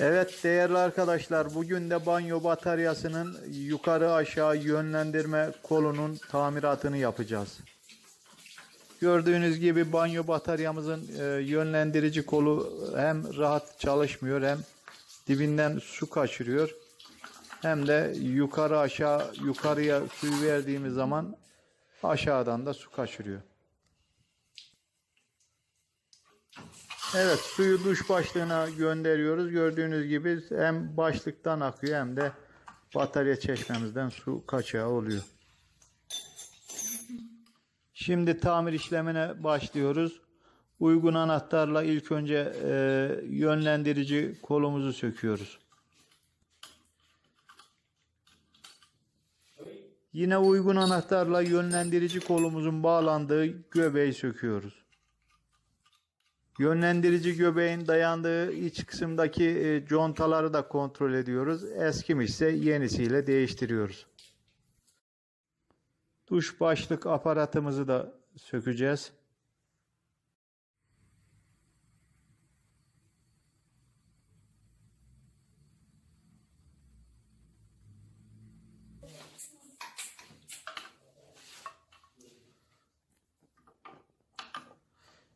Evet değerli arkadaşlar bugün de banyo bataryasının yukarı aşağı yönlendirme kolunun tamiratını yapacağız. Gördüğünüz gibi banyo bataryamızın e, yönlendirici kolu hem rahat çalışmıyor hem dibinden su kaçırıyor. Hem de yukarı aşağı yukarıya suyu verdiğimiz zaman aşağıdan da su kaçırıyor. Evet suyu duş başlığına gönderiyoruz. Gördüğünüz gibi hem başlıktan akıyor hem de batarya çeşmemizden su kaçağı oluyor. Şimdi tamir işlemine başlıyoruz. Uygun anahtarla ilk önce e, yönlendirici kolumuzu söküyoruz. Yine uygun anahtarla yönlendirici kolumuzun bağlandığı göbeği söküyoruz. Yönlendirici göbeğin dayandığı iç kısımdaki e, contaları da kontrol ediyoruz. Eskimişse yenisiyle değiştiriyoruz. Duş başlık aparatımızı da sökeceğiz.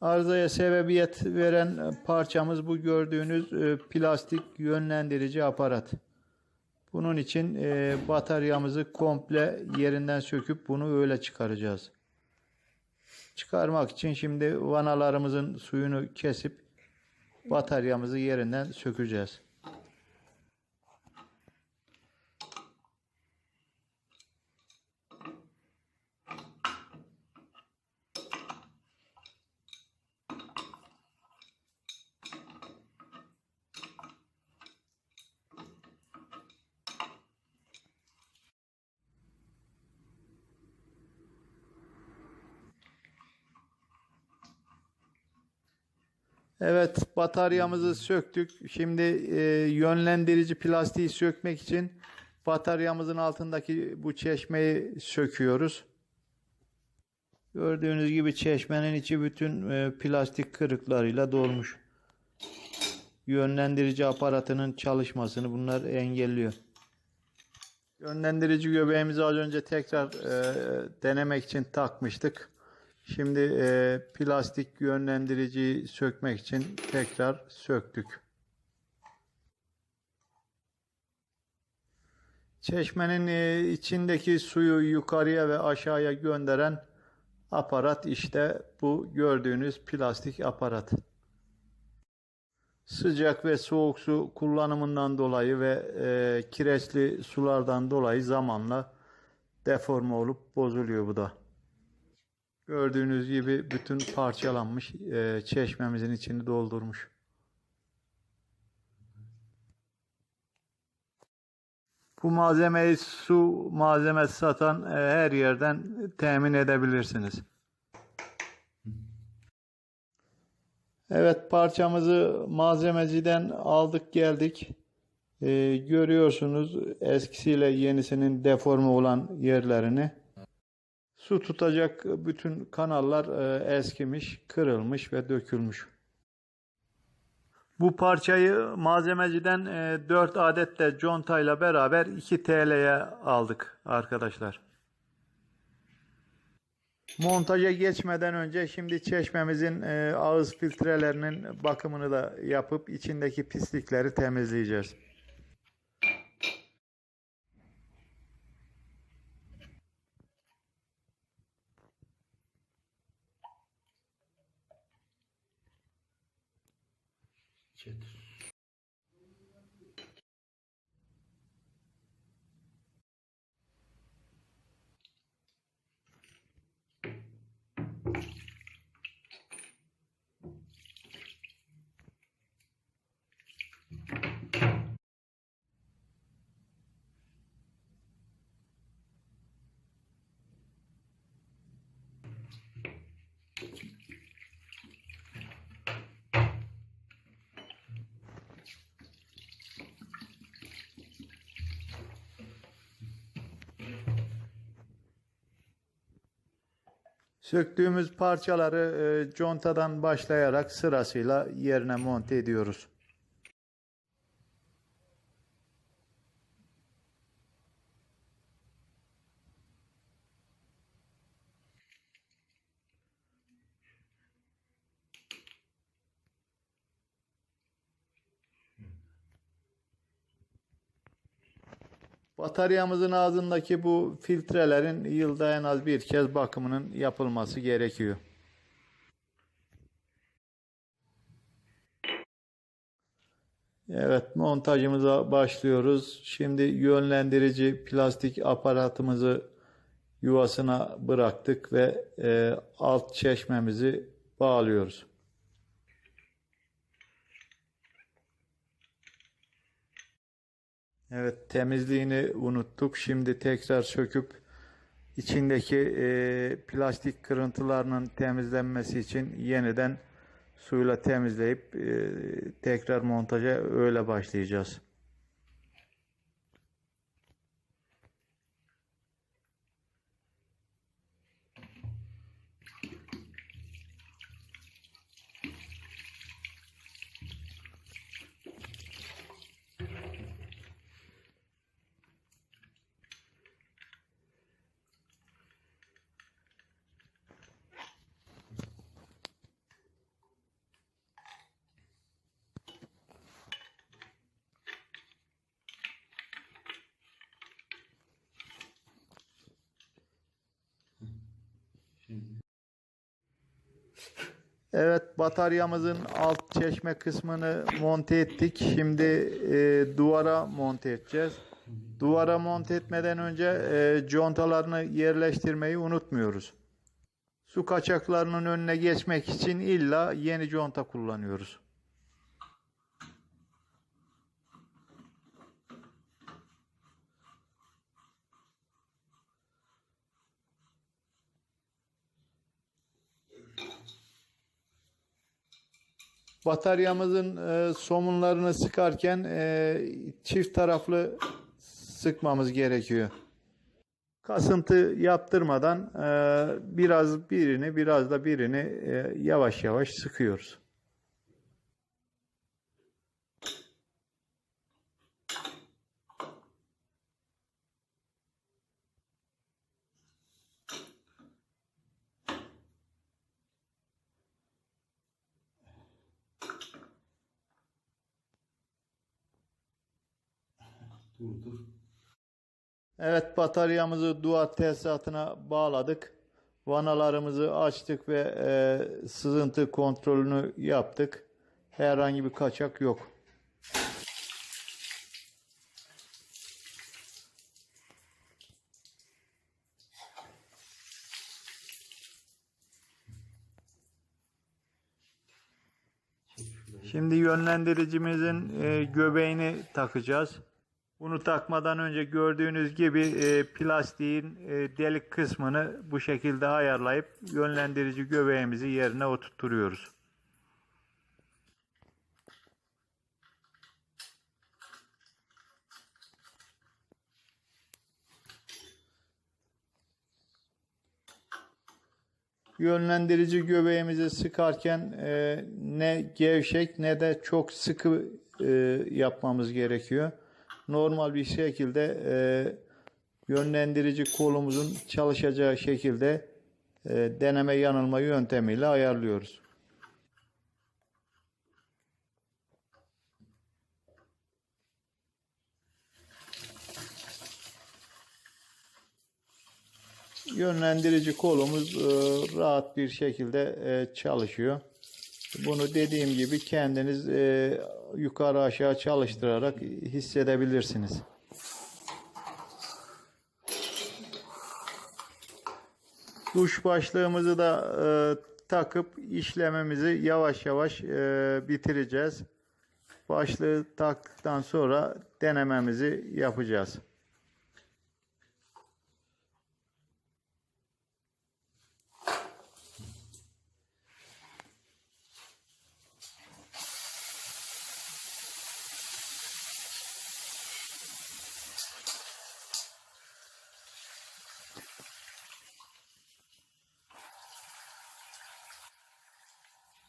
Arızaya sebebiyet veren e, parçamız bu gördüğünüz e, plastik yönlendirici aparat. Bunun için e, bataryamızı komple yerinden söküp bunu öyle çıkaracağız. Çıkarmak için şimdi vanalarımızın suyunu kesip bataryamızı yerinden sökeceğiz. Evet, bataryamızı söktük. Şimdi e, yönlendirici plastiği sökmek için bataryamızın altındaki bu çeşmeyi söküyoruz. Gördüğünüz gibi çeşmenin içi bütün e, plastik kırıklarıyla dolmuş. Yönlendirici aparatının çalışmasını bunlar engelliyor. Yönlendirici göbeğimizi az önce tekrar e, denemek için takmıştık. Şimdi e, plastik yönlendiriciyi sökmek için tekrar söktük. Çeşmenin e, içindeki suyu yukarıya ve aşağıya gönderen aparat işte bu gördüğünüz plastik aparat. Sıcak ve soğuk su kullanımından dolayı ve e, kireçli sulardan dolayı zamanla deforme olup bozuluyor bu da. Gördüğünüz gibi bütün parçalanmış e, çeşmemizin içini doldurmuş. Bu malzemeyi su malzemesi satan e, her yerden temin edebilirsiniz. Evet parçamızı malzemeciden aldık geldik. E, görüyorsunuz eskisiyle yenisinin deforme olan yerlerini. Su tutacak bütün kanallar e, eskimiş, kırılmış ve dökülmüş. Bu parçayı malzemeciden e, 4 adet de contayla beraber 2 TL'ye aldık arkadaşlar. Montaja geçmeden önce şimdi çeşmemizin e, ağız filtrelerinin bakımını da yapıp içindeki pislikleri temizleyeceğiz. çetir. Söktüğümüz parçaları e, contadan başlayarak sırasıyla yerine monte ediyoruz. Bataryamızın ağzındaki bu filtrelerin yılda en az bir kez bakımının yapılması gerekiyor. Evet montajımıza başlıyoruz. Şimdi yönlendirici plastik aparatımızı yuvasına bıraktık ve e, alt çeşmemizi bağlıyoruz. Evet temizliğini unuttuk. Şimdi tekrar söküp içindeki e, plastik kırıntılarının temizlenmesi için yeniden suyla temizleyip e, tekrar montaja öyle başlayacağız. Evet bataryamızın alt çeşme kısmını monte ettik. Şimdi e, duvara monte edeceğiz. Duvara monte etmeden önce e, contalarını yerleştirmeyi unutmuyoruz. Su kaçaklarının önüne geçmek için illa yeni conta kullanıyoruz. Bataryamızın e, somunlarını sıkarken e, çift taraflı sıkmamız gerekiyor. Kasıntı yaptırmadan e, biraz birini biraz da birini e, yavaş yavaş sıkıyoruz. Dur. Evet bataryamızı duvar tesisatına bağladık. Vanalarımızı açtık ve e, sızıntı kontrolünü yaptık. Herhangi bir kaçak yok. Şimdi yönlendiricimizin e, göbeğini takacağız. Bunu takmadan önce gördüğünüz gibi e, plastiğin e, delik kısmını bu şekilde ayarlayıp yönlendirici göbeğimizi yerine oturtturuyoruz. Yönlendirici göbeğimizi sıkarken e, ne gevşek ne de çok sıkı e, yapmamız gerekiyor. Normal bir şekilde e, yönlendirici kolumuzun çalışacağı şekilde e, deneme yanılma yöntemiyle ayarlıyoruz. Yönlendirici kolumuz e, rahat bir şekilde e, çalışıyor. Bunu dediğim gibi kendiniz e, yukarı aşağı çalıştırarak hissedebilirsiniz. Duş başlığımızı da e, takıp işlemimizi yavaş yavaş e, bitireceğiz. Başlığı taktıktan sonra denememizi yapacağız.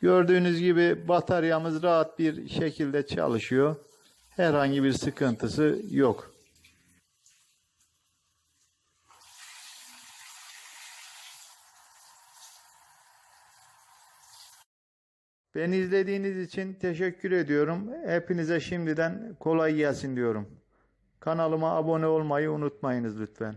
Gördüğünüz gibi bataryamız rahat bir şekilde çalışıyor. Herhangi bir sıkıntısı yok. Beni izlediğiniz için teşekkür ediyorum. Hepinize şimdiden kolay gelsin diyorum. Kanalıma abone olmayı unutmayınız lütfen.